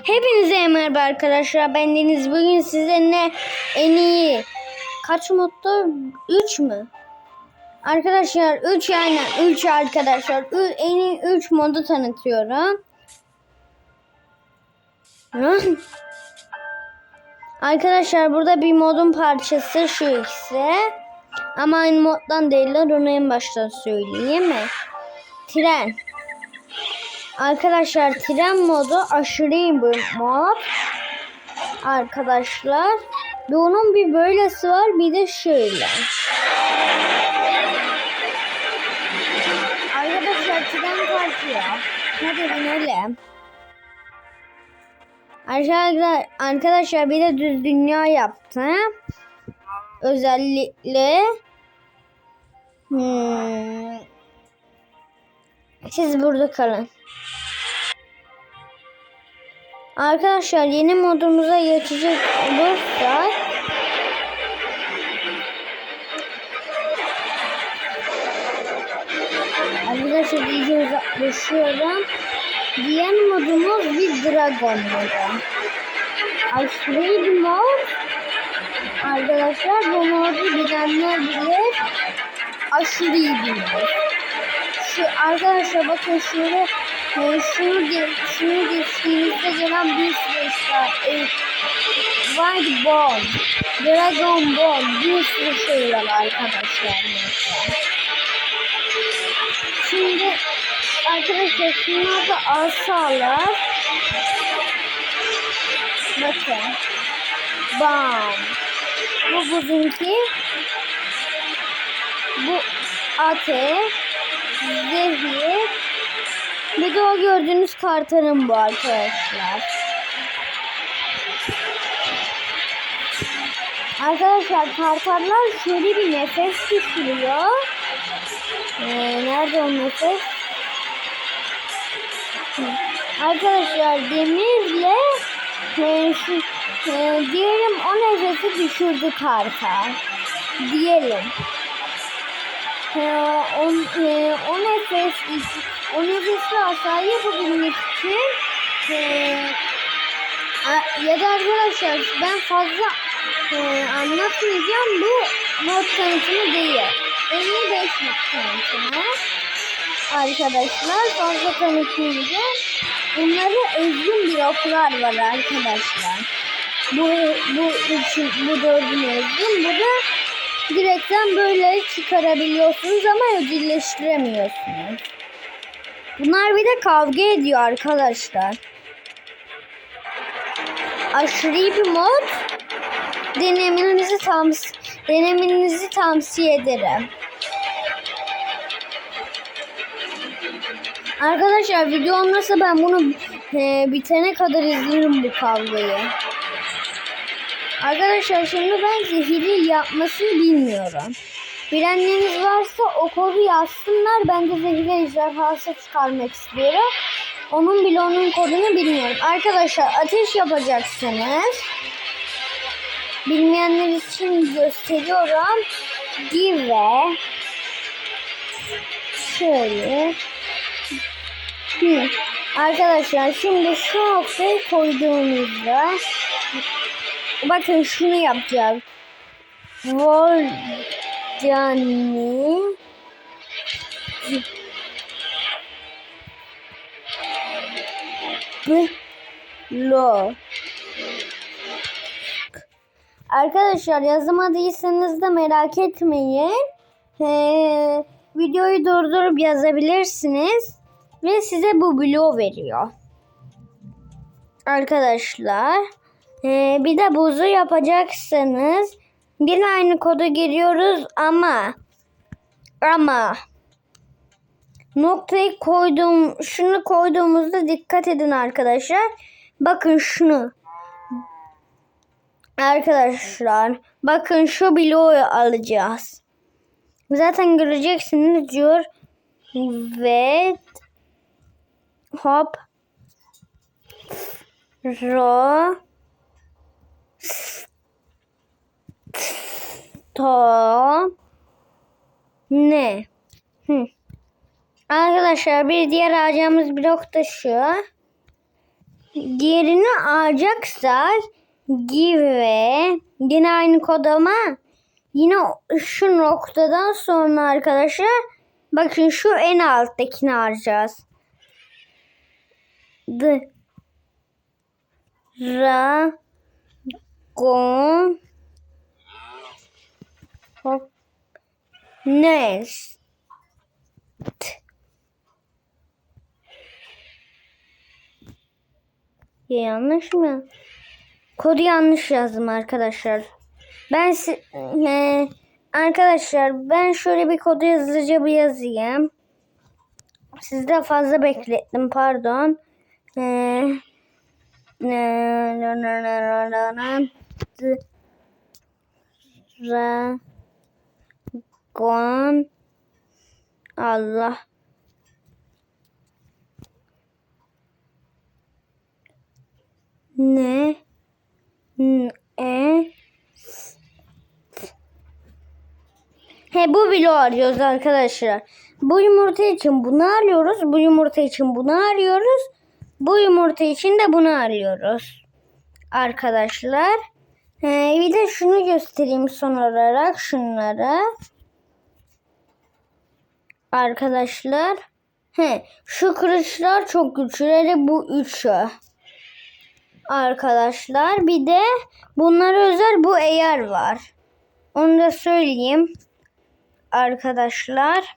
Hepinize merhaba arkadaşlar. Ben Deniz. Bugün sizinle en iyi kaç modda? 3 mü? Arkadaşlar 3 yani 3 arkadaşlar. Ü- En iyi 3 modu tanıtıyorum. Arkadaşlar burada bir modun parçası şu ikisi. Ama aynı moddan değiller. Onu en baştan söyleyeyim mi? Tren. Arkadaşlar tren modu aşırı bir mod. Arkadaşlar. Ve onun bir böylesi var bir de şöyle. Arkadaşlar tren kalkıyor. Hadi binelim. Arkadaşlar, arkadaşlar bir de düz dünya yaptı. Özellikle hmm, siz burada kalın. Arkadaşlar yeni modumuza geçecek olursak Arkadaşlar iyice uzaklaşıyorum. Diğer modumuz bir dragon modu. Aşırı bir mod. Arkadaşlar bu modu bilenler bilir. Aşırı iyi bir mod. Şu arkadaşlar bakın şöyle e, şunu ge- şunu geçtiğimizde gelen bir sürü işte e, White Ball, Dragon Ball bir sürü şey var arkadaşlar. Şimdi arkadaşlar şunlar da asalar. Bakın. Bam. Bu bugünkü. Bu ateş. Zehir. Bir de o gördüğünüz kartanın bu arkadaşlar. Arkadaşlar kartallar şöyle bir nefes düşürüyor. Ee, nerede o nefes? Arkadaşlar demirle e, şu, e, diyelim o nefesi düşürdü kartal. Diyelim. E, o, e, o nefes o nefesli hasar yapabilmek için e, ya da arkadaşlar ben fazla e, anlatmayacağım bu mod tanıtımı değil. En iyi 5 mod tanıtımı. Arkadaşlar fazla tanıtmayacağım. Bunları özgün bir okular var arkadaşlar. Bu bu için bu dördün özgün. Bu da direkten böyle çıkarabiliyorsunuz ama ödülleştiremiyorsunuz. Bunlar bir de kavga ediyor arkadaşlar. Aşırı bir mod. Denemenizi tavsiye denemenizi tavsiye ederim. Arkadaşlar video olmasa ben bunu e, bitene kadar izlerim bu kavgayı. Arkadaşlar şimdi ben zehirli yapmasını bilmiyorum. Bilenleriniz varsa o kodu yazsınlar. Ben de zehirli ejderhası çıkarmak istiyorum. Onun bile onun kodunu bilmiyorum. Arkadaşlar ateş yapacaksınız. Bilmeyenler için gösteriyorum. Give şöyle Hı. Arkadaşlar şimdi şu noktayı koyduğumuzda bakın şunu yapacağız. Volcani Lo Arkadaşlar yazamadıysanız da merak etmeyin. Ee, videoyu durdurup yazabilirsiniz. Ve size bu bloğu veriyor. Arkadaşlar. Ee, bir de buzu yapacaksınız. Yine aynı kodu giriyoruz ama ama noktayı koyduğum şunu koyduğumuzda dikkat edin arkadaşlar. Bakın şunu. Arkadaşlar bakın şu bloğu alacağız. Zaten göreceksiniz diyor. Ve hop ro to ne Hı. Arkadaşlar bir diğer alacağımız blok da şu. diğerini alacaksak give yine aynı kod ama yine şu noktadan sonra arkadaşlar bakın şu en alttakini alacağız. The ra hop nest yanlış mı? Kodu yanlış yazdım arkadaşlar. Ben e, arkadaşlar ben şöyle bir kodu hızlıca bir yazayım. Sizi de fazla beklettim pardon. E, ne- ne- ne- ne- ne- ne- d- ra- gon Allah ne N- e He bu bloğu arıyoruz arkadaşlar. Bu yumurta için bunu arıyoruz. Bu yumurta için bunu arıyoruz. Bu yumurta için de bunu arıyoruz. Arkadaşlar. He, bir de şunu göstereyim son olarak şunları. Arkadaşlar. He, şu kılıçlar çok güçlü. Hele bu üçü. Arkadaşlar bir de bunlara özel bu eğer var. Onu da söyleyeyim. Arkadaşlar.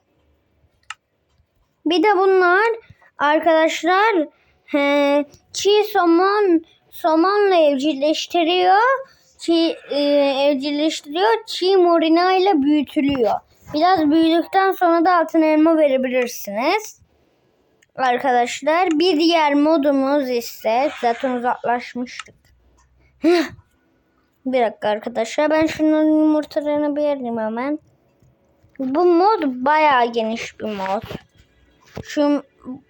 Bir de bunlar arkadaşlar he, çiğ somon somonla evcilleştiriyor. Çiğ, e, evcilleştiriyor. Çiğ morina ile büyütülüyor. Biraz büyüdükten sonra da altın elma verebilirsiniz. Arkadaşlar bir diğer modumuz ise zaten uzaklaşmıştık. bir dakika arkadaşlar ben şunun yumurtalarını yerine hemen. Bu mod bayağı geniş bir mod. Şu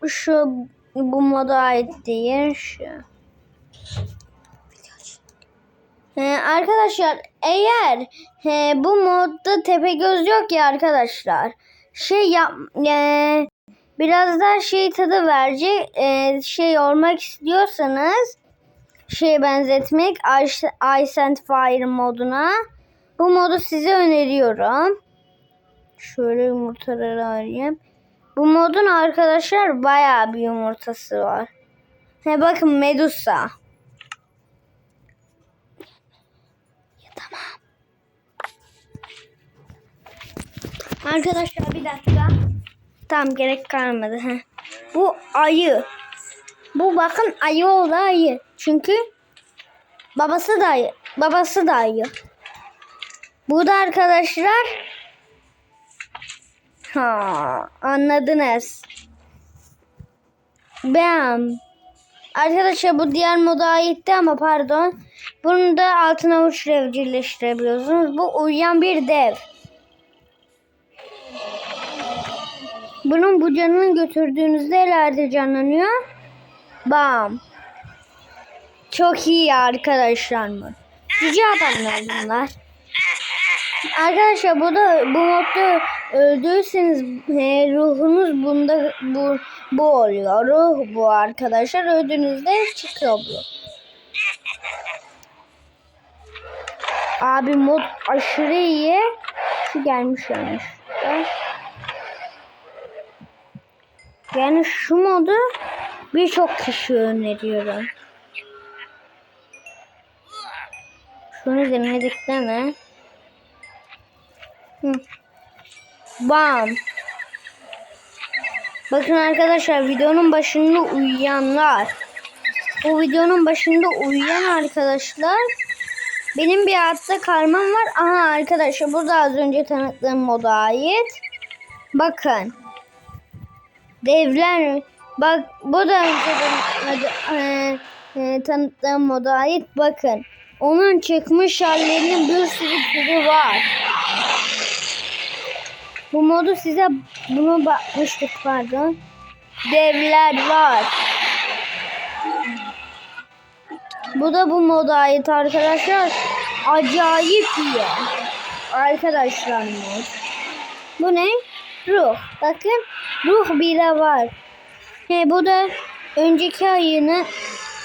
şu bu moda ait değil şu. Ee, arkadaşlar eğer he, bu modda tepe göz yok ya arkadaşlar şey yap e, biraz daha şey tadı verecek e, şey olmak istiyorsanız şeye benzetmek Ice and Fire moduna bu modu size öneriyorum. Şöyle yumurtaları arayayım. Bu modun arkadaşlar bayağı bir yumurtası var. He bakın Medusa. Tamam. Arkadaşlar bir dakika. Tam gerek kalmadı. He. Bu ayı. Bu bakın ayı oğlu ayı. Çünkü babası da ayı. Babası da ayı. Bu da arkadaşlar Ha, anladınız. Bam. Arkadaşlar bu diğer moda aitti ama pardon. Bunu da altın avuçla evcilleştirebiliyorsunuz. Bu uyuyan bir dev. Bunun bu canını götürdüğünüzde ileride canlanıyor. Bam. Çok iyi arkadaşlar mı? Cici adamlar bunlar. Arkadaşlar bu da bu modda öldürürseniz e, ruhunuz bunda bu bu oluyor. Ruh bu arkadaşlar öldüğünüzde çıkıyor bu. Abi mod aşırı iyi. Şu gelmiş şurada. Yani şu modu birçok kişi öneriyorum. Şunu denedik değil mi? Hı. Bam. Bakın arkadaşlar videonun başında uyuyanlar. Bu videonun başında uyuyan arkadaşlar. Benim bir hayatta kalmam var. Aha arkadaşlar bu az önce tanıttığım moda ait. Bakın. Devler. Bak bu da önce e, e, tanıttığım moda ait. Bakın. Onun çıkmış hallerinin bir sürü türü var. Bu modu size bunu bakmıştık pardon. Devler var. Bu da bu moda ait arkadaşlar. Acayip iyi. Arkadaşlar mod. Bu ne? Ruh. Bakın ruh bile var. He, bu da önceki ayını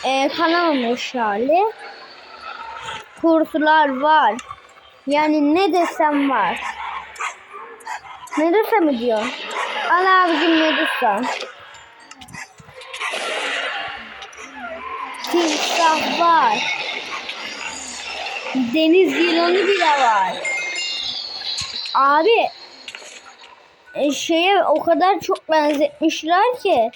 e, kanamamış hali. Kurslar var. Yani ne desem var. Medusa mı diyor? Al abicim Medusa. Timsah var. Deniz yılanı bile var. Abi e, şeye o kadar çok benzetmişler ki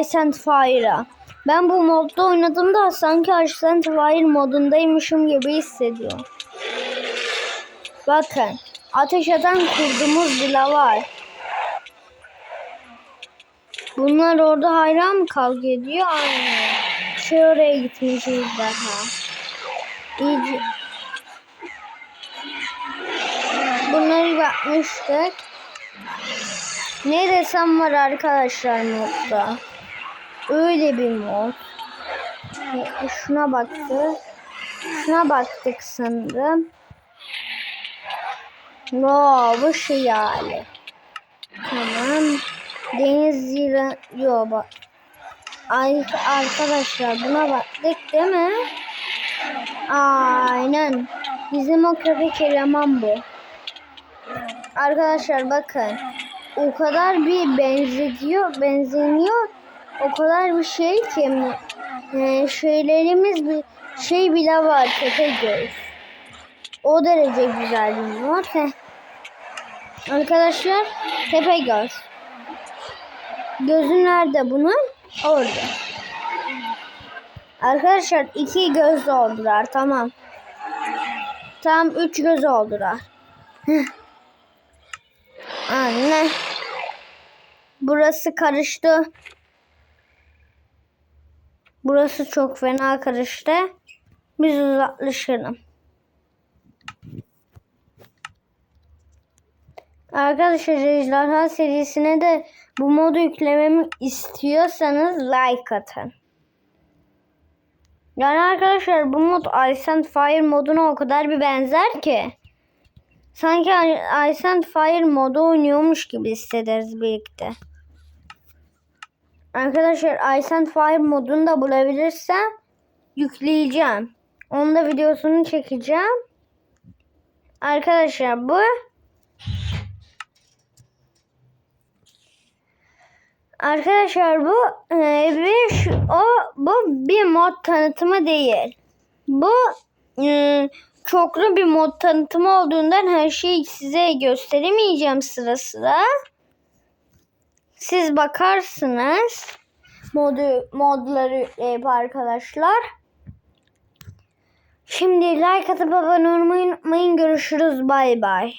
Ice and Fire'a. Ben bu modda oynadığımda sanki Ice and Fire modundaymışım gibi hissediyorum. Bakın ateş eden kurdumuz bile var. Bunlar orada hayran mı kavga ediyor? Aynen. Şey oraya gitmişiz daha. İyice. Bunları bakmıştık. Ne desem var arkadaşlar modda. Öyle bir mod. E, Şuna baktık. Şuna baktık sanırım. No, bu yani. Tamam. Deniz yılan... Yo bak. Ay arkadaşlar buna baktık değil mi? Aynen. Bizim o köpek eleman bu. Arkadaşlar bakın. O kadar bir benzetiyor, benzemiyor. O kadar bir şey ki e, şeylerimiz bir şey bile var tepe göz. O derece güzel bir mod. Heh. Arkadaşlar tepe göz. Gözü nerede bunun? Orada. Arkadaşlar iki göz oldular tamam. Tam üç göz oldular. Anne. Burası karıştı. Burası çok fena karıştı. Biz uzaklaşalım. Arkadaşlar Ejderha serisine de bu modu yüklememi istiyorsanız like atın. Yani arkadaşlar bu mod Ice and Fire moduna o kadar bir benzer ki. Sanki Ice and Fire modu oynuyormuş gibi hissederiz birlikte. Arkadaşlar Ice and Fire modunu da bulabilirsem yükleyeceğim. Onun da videosunu çekeceğim. Arkadaşlar bu Arkadaşlar bu e, bir o bu bir mod tanıtımı değil. Bu e, çoklu bir mod tanıtımı olduğundan her şeyi size gösteremeyeceğim sıra sıra. Siz bakarsınız modu modları yükleyip arkadaşlar. Şimdi like atıp abone olmayı unutmayın. Görüşürüz. Bay bay.